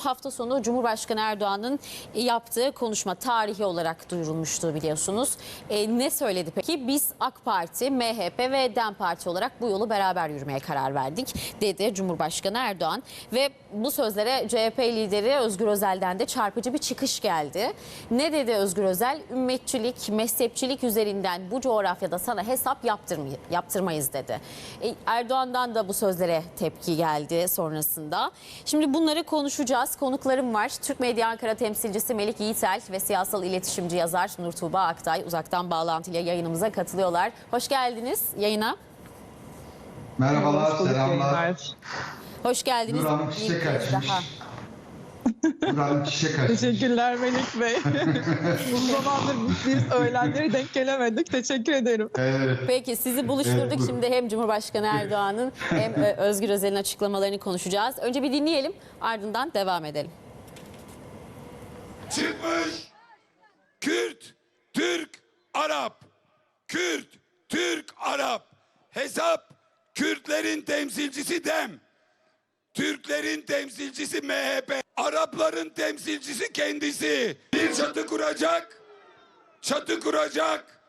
Hafta sonu Cumhurbaşkanı Erdoğan'ın yaptığı konuşma tarihi olarak duyurulmuştu biliyorsunuz. E, ne söyledi peki? Biz AK Parti, MHP ve DEM Parti olarak bu yolu beraber yürümeye karar verdik dedi Cumhurbaşkanı Erdoğan. Ve bu sözlere CHP lideri Özgür Özel'den de çarpıcı bir çıkış geldi. Ne dedi Özgür Özel? Ümmetçilik, mezhepçilik üzerinden bu coğrafyada sana hesap yaptırmay- yaptırmayız dedi. E, Erdoğan'dan da bu sözlere tepki geldi sonrasında. Şimdi bunları konuşacağız. Konuklarım var. Türk Medya Ankara temsilcisi Melik Yiğitel ve siyasal iletişimci yazar Nur Tuğba Aktay uzaktan bağlantıyla yayınımıza katılıyorlar. Hoş geldiniz yayına. Merhabalar, selamlar. yayınlar. Hoş geldiniz. Nur Hanım çiçek açmış. daha. Nur Hanım çiçek açmış. Teşekkürler Melik Bey. Uzun zamandır biz öğlenleri denk gelemedik. Teşekkür ederim. Evet. Peki sizi buluşturduk. Evet. Şimdi hem Cumhurbaşkanı Erdoğan'ın hem e, Özgür Özel'in açıklamalarını konuşacağız. Önce bir dinleyelim ardından devam edelim. çıkmış. Kürt, Türk, Arap. Kürt, Türk, Arap. Hesap Kürtlerin temsilcisi DEM. Türklerin temsilcisi MHP. Arapların temsilcisi kendisi. Bir çatı kuracak. Çatı kuracak.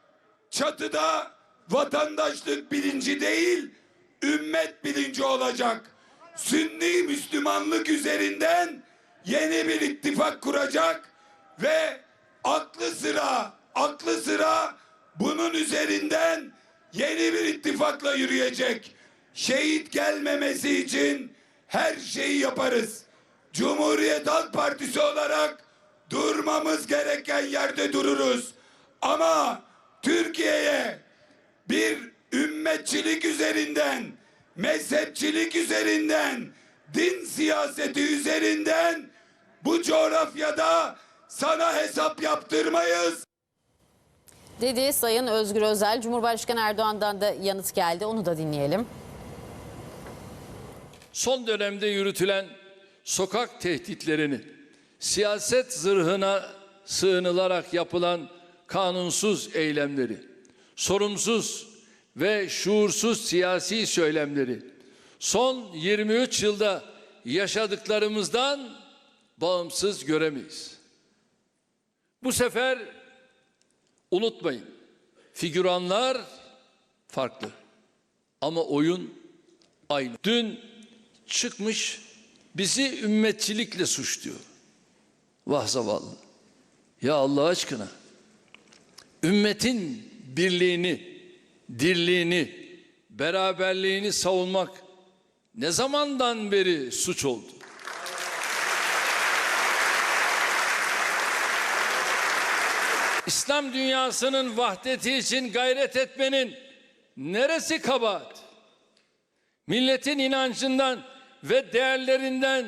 Çatıda vatandaşlık bilinci değil, ümmet bilinci olacak. Sünni Müslümanlık üzerinden yeni bir ittifak kuracak ve aklı sıra, aklı sıra bunun üzerinden yeni bir ittifakla yürüyecek. Şehit gelmemesi için her şeyi yaparız. Cumhuriyet Halk Partisi olarak durmamız gereken yerde dururuz. Ama Türkiye'ye bir ümmetçilik üzerinden, mezhepçilik üzerinden, din siyaseti üzerinden bu coğrafyada sana hesap yaptırmayız. Dedi Sayın Özgür Özel. Cumhurbaşkanı Erdoğan'dan da yanıt geldi. Onu da dinleyelim. Son dönemde yürütülen sokak tehditlerini, siyaset zırhına sığınılarak yapılan kanunsuz eylemleri, sorumsuz ve şuursuz siyasi söylemleri, son 23 yılda yaşadıklarımızdan bağımsız göremeyiz. Bu sefer unutmayın, figüranlar farklı ama oyun aynı. Dün çıkmış bizi ümmetçilikle suçluyor. Vah zavallı. Ya Allah aşkına. Ümmetin birliğini, dirliğini, beraberliğini savunmak ne zamandan beri suç oldu? İslam dünyasının vahdeti için gayret etmenin neresi kabahat? Milletin inancından ve değerlerinden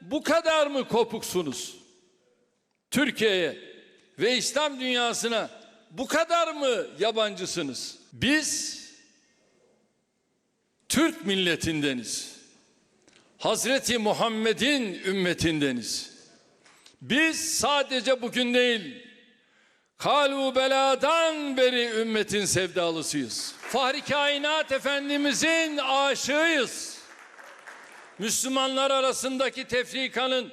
bu kadar mı kopuksunuz? Türkiye'ye ve İslam dünyasına bu kadar mı yabancısınız? Biz Türk milletindeniz. Hazreti Muhammed'in ümmetindeniz. Biz sadece bugün değil, Kalu beladan beri ümmetin sevdalısıyız. Fahri kainat efendimizin aşığıyız. Müslümanlar arasındaki tefrikanın,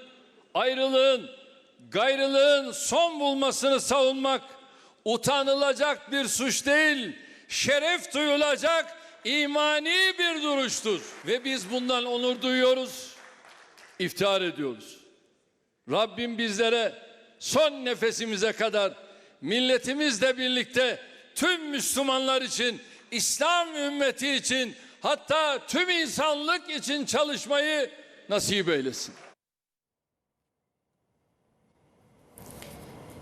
ayrılığın, gayrılığın son bulmasını savunmak utanılacak bir suç değil, şeref duyulacak imani bir duruştur. Ve biz bundan onur duyuyoruz, iftihar ediyoruz. Rabbim bizlere son nefesimize kadar milletimizle birlikte tüm Müslümanlar için, İslam ümmeti için hatta tüm insanlık için çalışmayı nasip eylesin.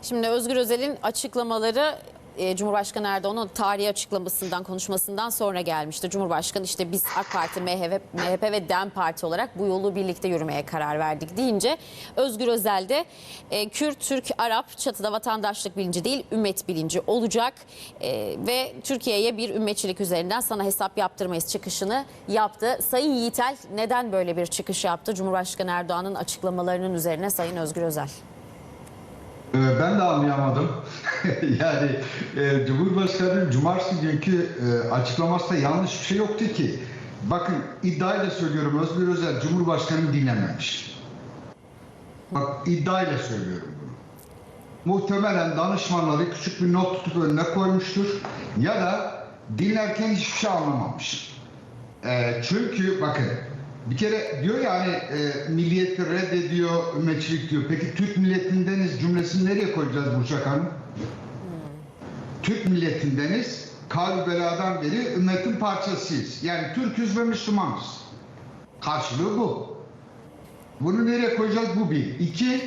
Şimdi Özgür Özel'in açıklamaları e, Cumhurbaşkanı Erdoğan'ın tarihi açıklamasından, konuşmasından sonra gelmişti. Cumhurbaşkanı işte biz AK Parti, MHP, MHP ve DEM Parti olarak bu yolu birlikte yürümeye karar verdik deyince Özgür Özel de e, Kürt, Türk, Arap çatıda vatandaşlık bilinci değil ümmet bilinci olacak E, ve Türkiye'ye bir ümmetçilik üzerinden sana hesap yaptırmayız çıkışını yaptı. Sayın Yiğitel neden böyle bir çıkış yaptı? Cumhurbaşkanı Erdoğan'ın açıklamalarının üzerine Sayın Özgür Özel. Ee, Ben de anlayamadım. yani e, Cumhurbaşkanı'nın cumartesi günkü e, açıklamasında yanlış bir şey yoktu ki. Bakın iddiayla söylüyorum Özgür Özel Cumhurbaşkanı'nı dinlememiş. Bak iddiayla söylüyorum bunu. Muhtemelen danışmanları küçük bir not tutup önüne koymuştur. Ya da dinlerken hiçbir şey anlamamış. Ee, çünkü bakın bir kere diyor ya hani e, milliyeti reddediyor, ümmetçilik diyor. Peki Türk milletindeniz cümlesini nereye koyacağız Burçak Hanım? Türk milletindeniz kavli beladan beri ümmetin parçasıyız. Yani Türküz ve Müslümanız. Karşılığı bu. Bunu nereye koyacağız bu bir. İki,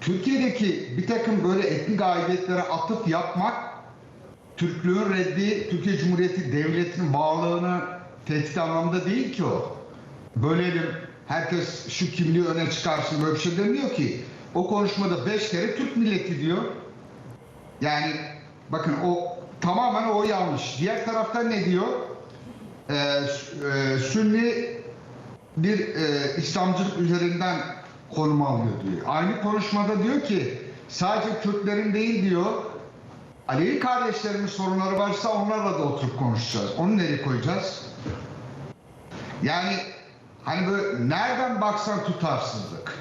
Türkiye'deki bir takım böyle etnik aidiyetlere atıf yapmak Türklüğün reddi, Türkiye Cumhuriyeti Devleti'nin varlığını tehdit anlamında değil ki o. Bölelim, herkes şu kimliği öne çıkarsın böyle bir şey demiyor ki. O konuşmada beş kere Türk milleti diyor. Yani bakın o tamamen o yanlış. Diğer taraftan ne diyor? Ee, e, Sünni bir e, İslamcılık üzerinden konum alıyor diyor. Aynı konuşmada diyor ki sadece Kürtlerin değil diyor Alevi kardeşlerimin sorunları varsa onlarla da oturup konuşacağız. Onu nereye koyacağız? Yani hani böyle nereden baksan tutarsızlık.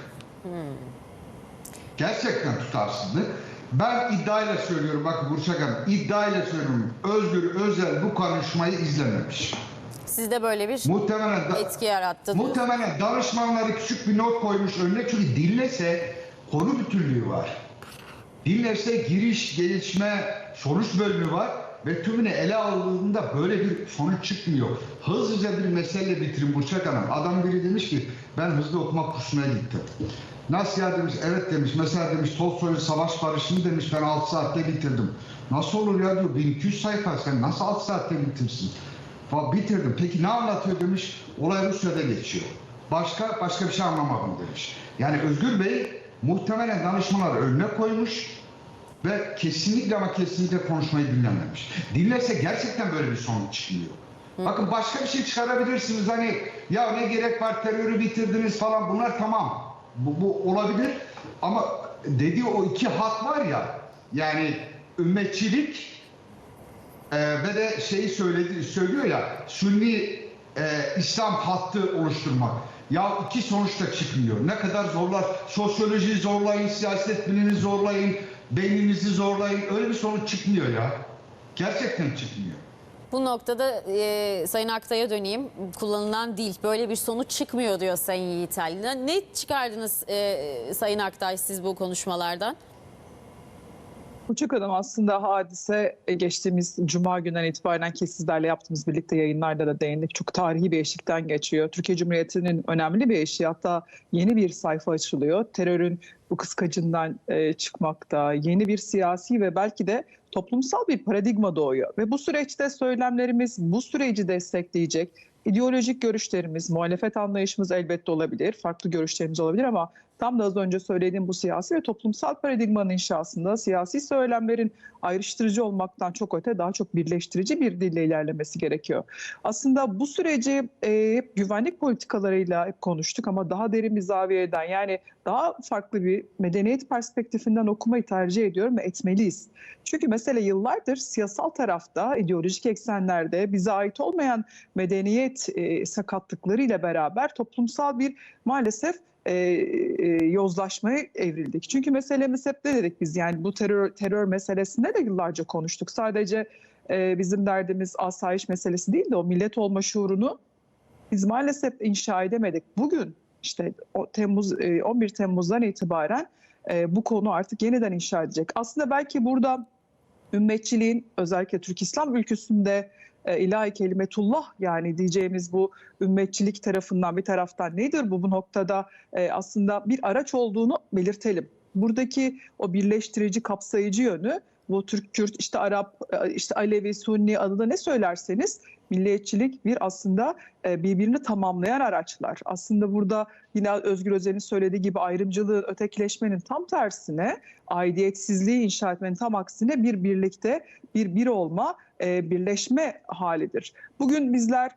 Gerçekten tutarsızlık. Ben iddiayla söylüyorum bak Burçak Hanım iddiayla söylüyorum Özgür Özel bu konuşmayı izlememiş. Sizde böyle bir Muhtemelen da, etki yarattı. Muhtemelen danışmanları küçük bir not koymuş önüne çünkü dinlese konu bütünlüğü var. Dinlese giriş, gelişme, sonuç bölümü var ve tümünü ele aldığında böyle bir sonuç çıkmıyor. Hızlıca bir mesele bitirin Burçak Hanım. Adam biri demiş ki ben hızlı okuma kursuna gittim. Nasıl ya demiş, evet demiş. Mesela demiş Tolstoy'un Savaş Barışı'nı demiş ben 6 saatte bitirdim. Nasıl olur ya diyor 1200 sayfa sen nasıl 6 saatte bitirsin? Bitirdim. Peki ne anlatıyor demiş. Olay Rusya'da geçiyor. Başka başka bir şey anlamadım demiş. Yani Özgür Bey muhtemelen danışmanları önüne koymuş ve kesinlikle ama kesinlikle konuşmayı dinlememiş. Dinlerse gerçekten böyle bir sonuç çıkmıyor. Bakın başka bir şey çıkarabilirsiniz hani ya ne gerek var terörü bitirdiniz falan bunlar tamam. Bu, bu olabilir ama dediği o iki hat var ya yani ümmetçilik ee, ve de şeyi söyledi, söylüyor ya Sünni e, İslam hattı oluşturmak. Ya iki sonuç da çıkmıyor. Ne kadar zorlar. Sosyolojiyi zorlayın, siyaset bilimini zorlayın, beyninizi zorlayın. Öyle bir sonuç çıkmıyor ya. Gerçekten çıkmıyor. Bu noktada e, Sayın Aktay'a döneyim. Kullanılan dil böyle bir sonuç çıkmıyor diyor Sayın Yiğitel. Ne- çıkardınız e, Sayın Aktay siz bu konuşmalardan? Buçuk Hanım aslında hadise geçtiğimiz Cuma günden itibaren ki sizlerle yaptığımız birlikte yayınlarda da değindik. Çok tarihi bir eşikten geçiyor. Türkiye Cumhuriyeti'nin önemli bir eşiği hatta yeni bir sayfa açılıyor. Terörün bu kıskacından e, çıkmakta yeni bir siyasi ve belki de toplumsal bir paradigma doğuyor. Ve bu süreçte söylemlerimiz bu süreci destekleyecek ideolojik görüşlerimiz, muhalefet anlayışımız elbette olabilir, farklı görüşlerimiz olabilir ama tam da az önce söylediğim bu siyasi ve toplumsal paradigmanın inşasında siyasi söylemlerin ayrıştırıcı olmaktan çok öte daha çok birleştirici bir dille ilerlemesi gerekiyor. Aslında bu süreci e, hep güvenlik politikalarıyla hep konuştuk ama daha derin bir zaviyeden yani daha farklı bir medeniyet perspektifinden okumayı tercih ediyorum ve etmeliyiz. Çünkü mesele yıllardır siyasal tarafta, ideolojik eksenlerde bize ait olmayan medeniyet e, sakatlıklarıyla beraber toplumsal bir maalesef e, e, yozlaşmaya evrildik. Çünkü meselemiz hep ne dedik biz yani bu terör terör meselesinde de yıllarca konuştuk. Sadece e, bizim derdimiz asayiş meselesi değil de o millet olma şuurunu biz maalesef inşa edemedik. Bugün işte o Temmuz e, 11 Temmuz'dan itibaren e, bu konu artık yeniden inşa edecek. Aslında belki burada ümmetçiliğin özellikle Türk İslam ülküsünde e, ilahi kelimetullah yani diyeceğimiz bu ümmetçilik tarafından bir taraftan nedir bu bu noktada e, aslında bir araç olduğunu belirtelim. Buradaki o birleştirici kapsayıcı yönü bu Türk, Kürt, işte Arap, e, işte Alevi, Sunni adına ne söylerseniz milliyetçilik bir aslında e, birbirini tamamlayan araçlar. Aslında burada yine Özgür Özel'in söylediği gibi ayrımcılığın, ötekileşmenin tam tersine aidiyetsizliği inşa etmenin tam aksine bir birlikte bir bir olma, e, birleşme halidir. Bugün bizler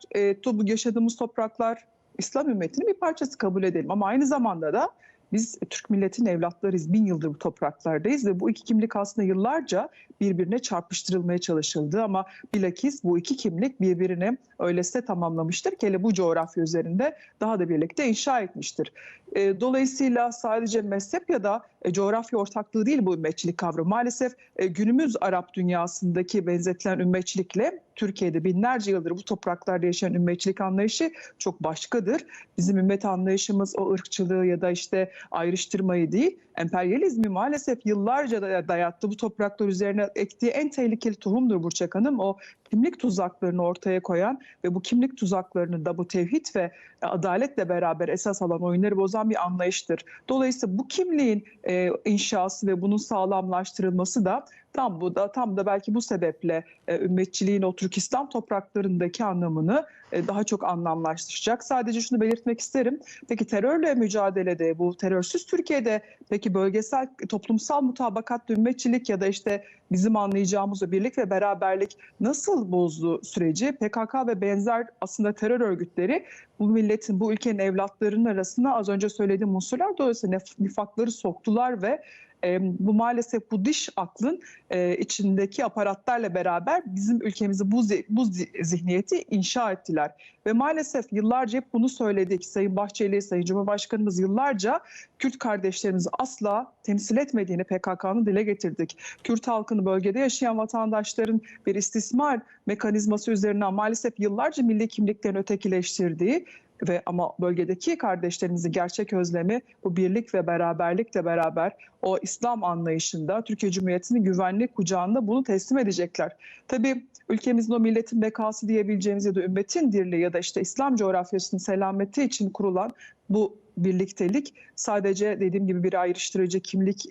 bu yaşadığımız topraklar İslam ümmetinin bir parçası kabul edelim ama aynı zamanda da biz Türk milletinin evlatlarıyız. Bin yıldır bu topraklardayız ve bu iki kimlik aslında yıllarca birbirine çarpıştırılmaya çalışıldı ama bilakis bu iki kimlik birbirini öylesine tamamlamıştır ki hele bu coğrafya üzerinde daha da birlikte inşa etmiştir. Dolayısıyla sadece mezhep ya da e, coğrafya ortaklığı değil bu ümmetçilik kavramı. Maalesef e, günümüz Arap dünyasındaki benzetilen ümmetçilikle Türkiye'de binlerce yıldır bu topraklarda yaşayan ümmetçilik anlayışı çok başkadır. Bizim ümmet anlayışımız o ırkçılığı ya da işte ayrıştırmayı değil, emperyalizmi maalesef yıllarca da dayattı. Bu topraklar üzerine ektiği en tehlikeli tohumdur Burçak Hanım. O kimlik tuzaklarını ortaya koyan ve bu kimlik tuzaklarını da bu tevhid ve adaletle beraber esas alan oyunları bozan bir anlayıştır. Dolayısıyla bu kimliğin e, inşası ve bunun sağlamlaştırılması da tam bu da tam da belki bu sebeple e, ümmetçiliğin o Türk İslam topraklarındaki anlamını e, daha çok anlamlaştıracak. Sadece şunu belirtmek isterim. Peki terörle mücadelede bu terörsüz Türkiye'de peki bölgesel toplumsal mutabakatlı ümmetçilik ya da işte bizim anlayacağımız o birlik ve beraberlik nasıl bozdu süreci? PKK ve benzer aslında terör örgütleri bu milletin, bu ülkenin evlatlarının arasına az önce söylediğim unsurlar dolayısıyla nif- nifakları soktular ve e, bu maalesef bu diş aklın e, içindeki aparatlarla beraber bizim ülkemizi bu, bu zi- zihniyeti inşa ettiler. Ve maalesef yıllarca hep bunu söyledik. Sayın Bahçeli, Sayın Cumhurbaşkanımız yıllarca Kürt kardeşlerimizi asla temsil etmediğini PKK'nın dile getirdik. Kürt halkını bölgede yaşayan vatandaşların bir istismar mekanizması üzerinden maalesef yıllarca milli kimliklerini ötekileştirdiği ve ama bölgedeki kardeşlerimizin gerçek özlemi bu birlik ve beraberlikle beraber o İslam anlayışında Türkiye Cumhuriyeti'nin güvenlik kucağında bunu teslim edecekler. Tabii ülkemizin o milletin bekası diyebileceğimiz ya da ümmetin dirliği ya da işte İslam coğrafyasının selameti için kurulan bu birliktelik sadece dediğim gibi bir ayrıştırıcı kimlik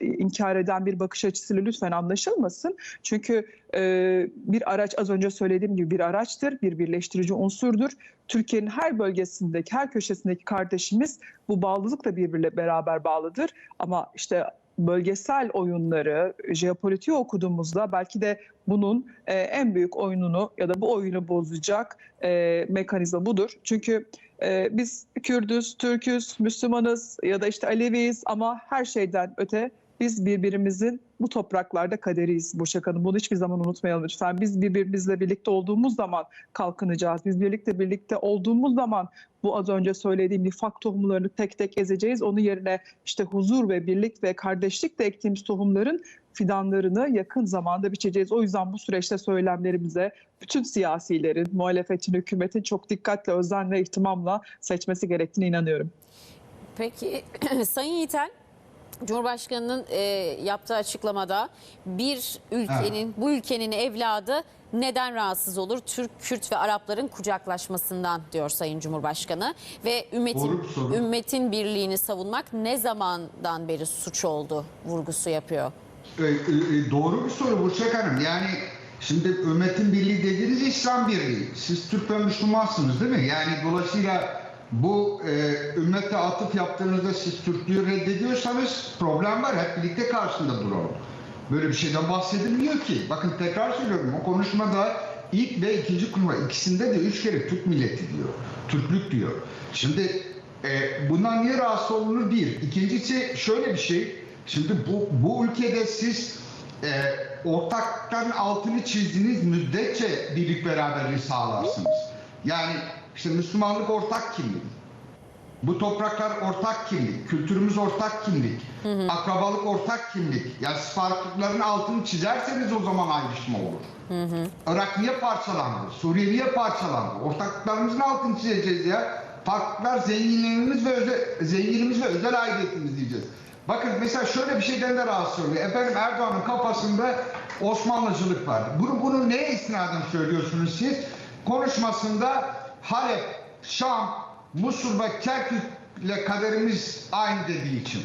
inkar eden bir bakış açısıyla lütfen anlaşılmasın. Çünkü e, bir araç az önce söylediğim gibi bir araçtır, bir birleştirici unsurdur. Türkiye'nin her bölgesindeki, her köşesindeki kardeşimiz bu bağlılıkla birbiriyle beraber bağlıdır. Ama işte bölgesel oyunları, jeopolitiği okuduğumuzda belki de bunun e, en büyük oyununu ya da bu oyunu bozacak e, mekanizma budur. Çünkü e, biz Kürdüz, Türküz, Müslümanız ya da işte Aleviyiz ama her şeyden öte biz birbirimizin bu topraklarda kaderiyiz Burçak Hanım. Bunu hiçbir zaman unutmayalım lütfen. Biz birbirimizle birlikte olduğumuz zaman kalkınacağız. Biz birlikte birlikte olduğumuz zaman bu az önce söylediğim nifak tohumlarını tek tek ezeceğiz. Onun yerine işte huzur ve birlik ve kardeşlikle ektiğimiz tohumların fidanlarını yakın zamanda biçeceğiz. O yüzden bu süreçte söylemlerimize bütün siyasilerin, muhalefetin, hükümetin çok dikkatle, özenle, ihtimamla seçmesi gerektiğine inanıyorum. Peki Sayın Yiğiten, Cumhurbaşkanı'nın e, yaptığı açıklamada bir ülkenin, bu ülkenin evladı neden rahatsız olur? Türk, Kürt ve Arapların kucaklaşmasından diyor Sayın Cumhurbaşkanı. Ve ümmetin, Doğru ümmetin birliğini savunmak ne zamandan beri suç oldu vurgusu yapıyor. E, e, doğru bir soru Burçak Hanım. Yani şimdi ümmetin birliği dediğiniz İslam birliği. Siz Türk ve Müslümansınız değil mi? Yani dolayısıyla bu e, ümmete atıf yaptığınızda siz Türklüğü reddediyorsanız problem var. Hep birlikte karşında duralım. Böyle bir şeyden bahsedilmiyor ki. Bakın tekrar söylüyorum o konuşmada ilk ve ikinci kurma ikisinde de üç kere Türk milleti diyor. Türklük diyor. Şimdi e, bundan niye rahatsız olunur? Bir. İkincisi şöyle bir şey. Şimdi bu, bu ülkede siz e, ortakların altını çizdiğiniz müddetçe birlik beraberliği sağlarsınız. Yani işte Müslümanlık ortak kimlik. Bu topraklar ortak kimlik, kültürümüz ortak kimlik, akrabalık ortak kimlik. Yani farklılıkların altını çizerseniz o zaman ayrışma olur. Irak niye parçalandı? Suriye niye parçalandı? Ortaklıklarımızın altını çizeceğiz ya. Farklılıklar zenginliğimiz ve özel, zenginliğimiz ve özel aidiyetimiz diyeceğiz. Bakın mesela şöyle bir şeyden de rahatsız oluyor. Efendim Erdoğan'ın kafasında Osmanlıcılık var. Bunu, bunu neye istinaden söylüyorsunuz siz? Konuşmasında Halep, Şam, Musul ve Kerkük'le kaderimiz aynı dediği için.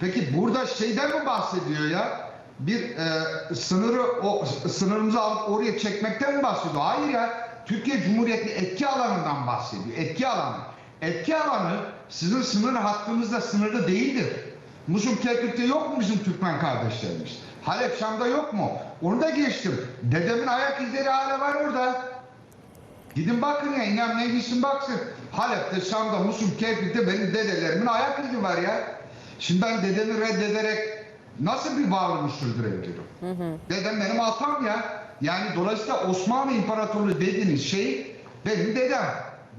Peki burada şeyden mi bahsediyor ya? Bir e, sınırı o sınırımızı alıp oraya çekmekten mi bahsediyor? Hayır ya. Türkiye Cumhuriyeti etki alanından bahsediyor. Etki alanı. Etki alanı sizin sınır hattınızda sınırlı değildir. Musul Kerkük'te yok mu bizim Türkmen kardeşlerimiz? Halep Şam'da yok mu? Onu da geçtim. Dedemin ayak izleri hala var orada. Gidin bakın ya inem ne gitsin baksın. Halep'te, Şam'da, Musul, Kerkük'te benim dedelerimin ayak izi var ya. Şimdi ben dedemi reddederek nasıl bir varlığımı sürdürebilirim? Dedem benim atam ya. Yani dolayısıyla Osmanlı İmparatorluğu dediğiniz şey benim dedem.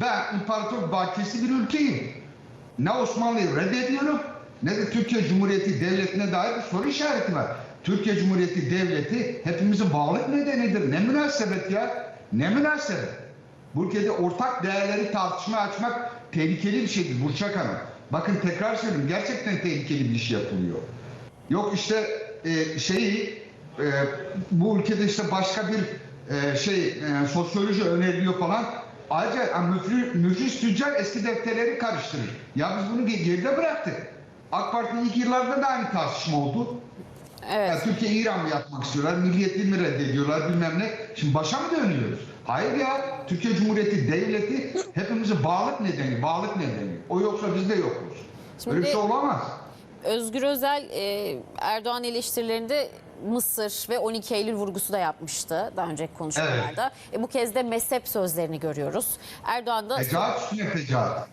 Ben imparator bakiyesi bir ülkeyim. Ne Osmanlı'yı reddediyorum ne de Türkiye Cumhuriyeti Devleti'ne dair bir soru işareti var. Türkiye Cumhuriyeti Devleti hepimizin varlık nedenidir. Ne münasebet ya? Ne münasebet? Bu ülkede ortak değerleri tartışmaya açmak tehlikeli bir şeydir Burçak Hanım. Bakın tekrar söylüyorum gerçekten tehlikeli bir iş yapılıyor. Yok işte e, şeyi e, bu ülkede işte başka bir e, şey e, sosyoloji öneriliyor falan. Ayrıca yani müfri, müfris tüccar eski defterleri karıştırır. Ya biz bunu ge- geride bıraktık. AK Parti'nin ilk yıllarda da aynı tartışma oldu. Evet. Ya Türkiye İran mı yapmak istiyorlar, milliyetli mi reddediyorlar bilmem ne. Şimdi başa mı dönüyoruz? Hayır ya, Türkiye Cumhuriyeti Devleti hepimizi bağlık nedeni, bağlık nedeni. O yoksa biz de yokuz. Şimdi- Öyle bir şey olamaz. Özgür Özel e, Erdoğan eleştirilerinde Mısır ve 12 Eylül vurgusu da yapmıştı daha önceki konuşmalarda. E, bu kez de mezhep sözlerini görüyoruz. Erdoğan da Fecaat üstüne fecaat.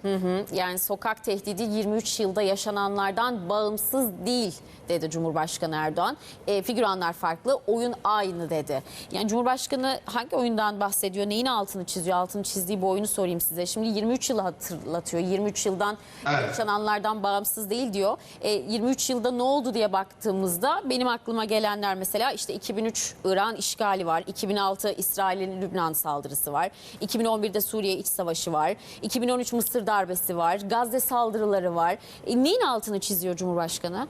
yani sokak tehdidi 23 yılda yaşananlardan bağımsız değil dedi Cumhurbaşkanı Erdoğan. E, figüranlar farklı, oyun aynı dedi. Yani Cumhurbaşkanı hangi oyundan bahsediyor, neyin altını çiziyor, altını çizdiği bu oyunu sorayım size. Şimdi 23 yılı hatırlatıyor, 23 yıldan Evet. yaşananlardan bağımsız değil diyor. E, 23 yılda ne oldu diye baktığımızda benim aklıma gelenler mesela işte 2003 İran işgali var, 2006 İsrail'in Lübnan saldırısı var, 2011'de Suriye iç savaşı var, 2013 Mısır darbesi var, Gazze saldırıları var. E, neyin altını çiziyor Cumhurbaşkanı?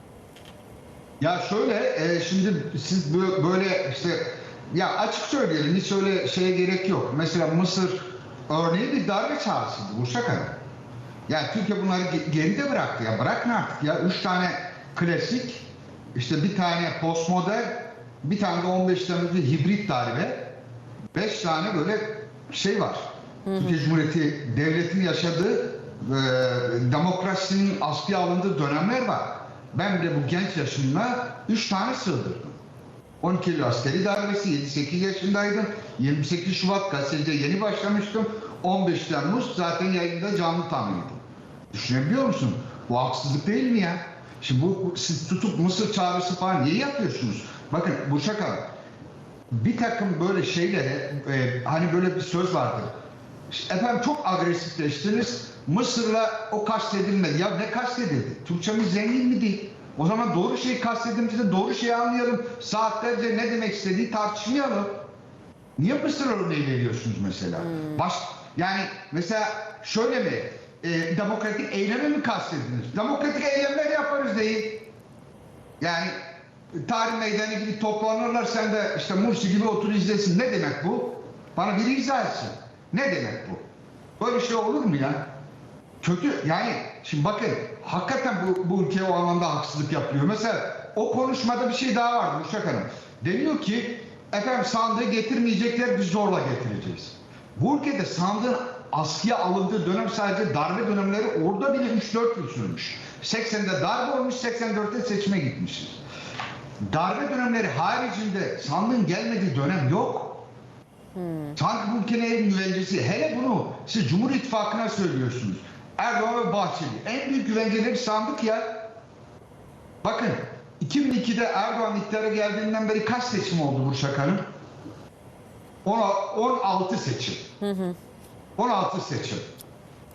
Ya şöyle, e, şimdi siz bö- böyle işte ya açık söyleyelim hiç öyle şeye gerek yok. Mesela Mısır örneği bir darbe çağrısıydı Burçak Hanım. Yani Türkiye bunları ge- geride bıraktı ya. Bırakın artık ya. Üç tane klasik, işte bir tane postmodern, bir tane de 15 Temmuz'da hibrit darbe. Beş tane böyle şey var. Türkiye Cumhuriyeti devletin yaşadığı e, demokrasinin askıya alındığı dönemler var. Ben de bu genç yaşımda üç tane sığdırdım. 12 Eylül askeri darbesi, 7-8 yaşındaydım. 28 Şubat gazetede yeni başlamıştım. 15 Temmuz zaten yayında canlı tanıyordum. Düşünebiliyor musun? Bu haksızlık değil mi ya? Şimdi bu, siz tutup Mısır çağrısı falan niye yapıyorsunuz? Bakın Burçak Hanım, bir takım böyle şeylere e, hani böyle bir söz vardır. İşte efendim çok agresifleştiniz. Mısır'la o kastedilmedi. Ya ne kastedildi? Türkçemiz zengin mi değil? O zaman doğru şeyi kastedilmişse doğru şeyi anlayalım. Saatlerce ne demek istediği tartışmayalım. Niye Mısır örneği veriyorsunuz mesela? Baş, yani mesela şöyle mi? E, demokratik eylemi mi kastediniz? Demokratik eylemler yaparız değil. Yani tarih meydanı gibi toplanırlar sen de işte Mursi gibi otur izlesin. Ne demek bu? Bana biri izah etsin. Ne demek bu? Böyle şey olur mu ya? Kötü yani şimdi bakın hakikaten bu, bu ülkeye o anlamda haksızlık yapılıyor. Mesela o konuşmada bir şey daha vardı Uşak Hanım. Deniyor ki efendim sandığı getirmeyecekler biz zorla getireceğiz. Bu ülkede sandığın askıya alındığı dönem sadece darbe dönemleri orada bile 3-4 yıl sürmüş. 80'de darbe olmuş 84'te seçime gitmişiz. Darbe dönemleri haricinde sandığın gelmediği dönem yok. Sanki bu ülkenin en güvencesi. Hele bunu siz Cumhur İttifakı'na söylüyorsunuz. Erdoğan ve Bahçeli. En büyük güvenceleri sandık ya. Bakın 2002'de Erdoğan iktidara geldiğinden beri kaç seçim oldu Burçak Hanım? On- 16 seçim. 16 seçim.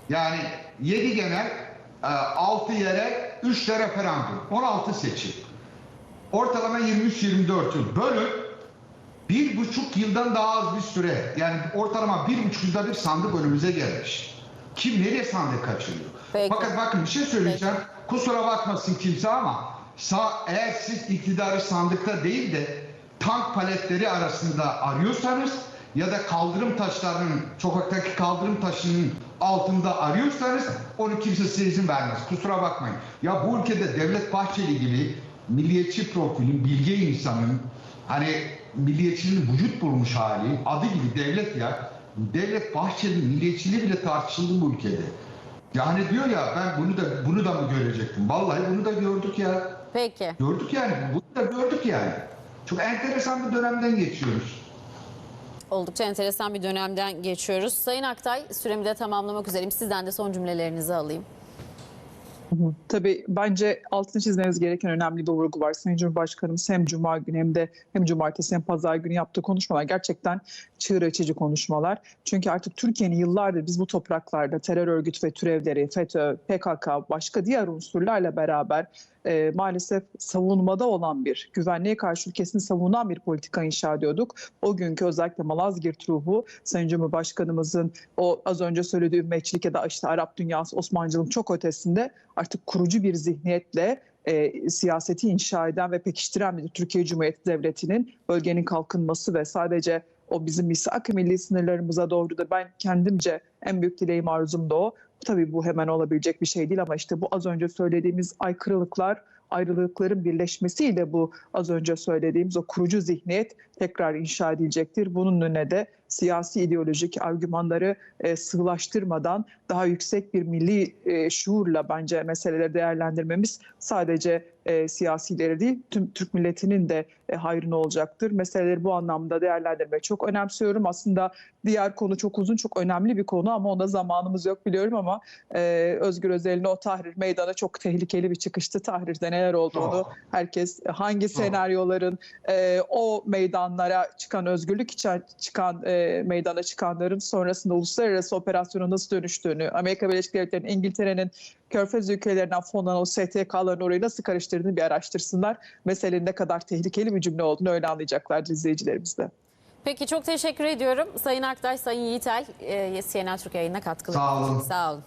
Yani 7 genel, 6 yere, 3 de referandum. 16 seçim. Ortalama 23-24 yıl. Bölün bir buçuk yıldan daha az bir süre yani ortalama bir buçuk yılda bir sandık önümüze gelmiş. Kim nereye sandık kaçırıyor? Peki. Fakat bakın bir şey söyleyeceğim. Kusura bakmasın kimse ama sağ, eğer siz iktidarı sandıkta değil de tank paletleri arasında arıyorsanız ya da kaldırım taşlarının sokaktaki kaldırım taşının altında arıyorsanız onu kimse size izin vermez. Kusura bakmayın. Ya bu ülkede Devlet Bahçeli gibi milliyetçi profilin, bilge insanın hani milliyetçiliğin vücut bulmuş hali, adı gibi devlet ya. Devlet Bahçeli'nin milliyetçiliği bile tartışıldı bu ülkede. Yani diyor ya ben bunu da bunu da mı görecektim? Vallahi bunu da gördük ya. Peki. Gördük yani. Bunu da gördük yani. Çok enteresan bir dönemden geçiyoruz. Oldukça enteresan bir dönemden geçiyoruz. Sayın Aktay süremi de tamamlamak üzereyim. Sizden de son cümlelerinizi alayım. Tabii bence altını çizmemiz gereken önemli bir vurgu var. Sayın Cumhurbaşkanımız hem Cuma günü hem de hem Cumartesi hem Pazar günü yaptığı konuşmalar gerçekten çığır açıcı konuşmalar. Çünkü artık Türkiye'nin yıllardır biz bu topraklarda terör örgütü ve türevleri, FETÖ, PKK, başka diğer unsurlarla beraber e, maalesef savunmada olan bir, güvenliğe karşı ülkesini savunan bir politika inşa ediyorduk. O günkü özellikle Malazgirt ruhu Sayın Cumhurbaşkanımızın o az önce söylediği ümmetçilik ya da işte Arap dünyası, Osmancılık çok ötesinde artık kurucu bir zihniyetle e, siyaseti inşa eden ve pekiştiren bir Türkiye Cumhuriyeti Devleti'nin bölgenin kalkınması ve sadece o bizim misak-ı milli sınırlarımıza doğru da ben kendimce en büyük dileğim arzum da o. Tabii bu hemen olabilecek bir şey değil ama işte bu az önce söylediğimiz aykırılıklar, ayrılıkların birleşmesiyle bu az önce söylediğimiz o kurucu zihniyet tekrar inşa edilecektir. Bunun önüne de siyasi ideolojik argümanları e, sığlaştırmadan daha yüksek bir milli e, şuurla bence meseleleri değerlendirmemiz sadece e, siyasileri değil tüm Türk milletinin de e, hayrına olacaktır. Meseleleri bu anlamda değerlendirmeyi çok önemsiyorum. Aslında diğer konu çok uzun çok önemli bir konu ama onda zamanımız yok biliyorum ama e, Özgür Özel'in o tahrir meydana çok tehlikeli bir çıkıştı. Tahrirde neler olduğunu Çok. herkes hangi senaryoların e, o meydanlara çıkan özgürlük için çıkan e, meydana çıkanların sonrasında uluslararası operasyona nasıl dönüştüğünü, Amerika Birleşik Devletleri'nin, İngiltere'nin Körfez ülkelerinden fonlanan o STK'ların orayı nasıl karıştırdığını bir araştırsınlar. Meselenin ne kadar tehlikeli bir cümle olduğunu öyle anlayacaklardır izleyicilerimiz de. Peki çok teşekkür ediyorum. Sayın Aktaş, Sayın Yiğitel, e, CNN Türk yayınına katkılarınız Sağ olun. Sağ olun.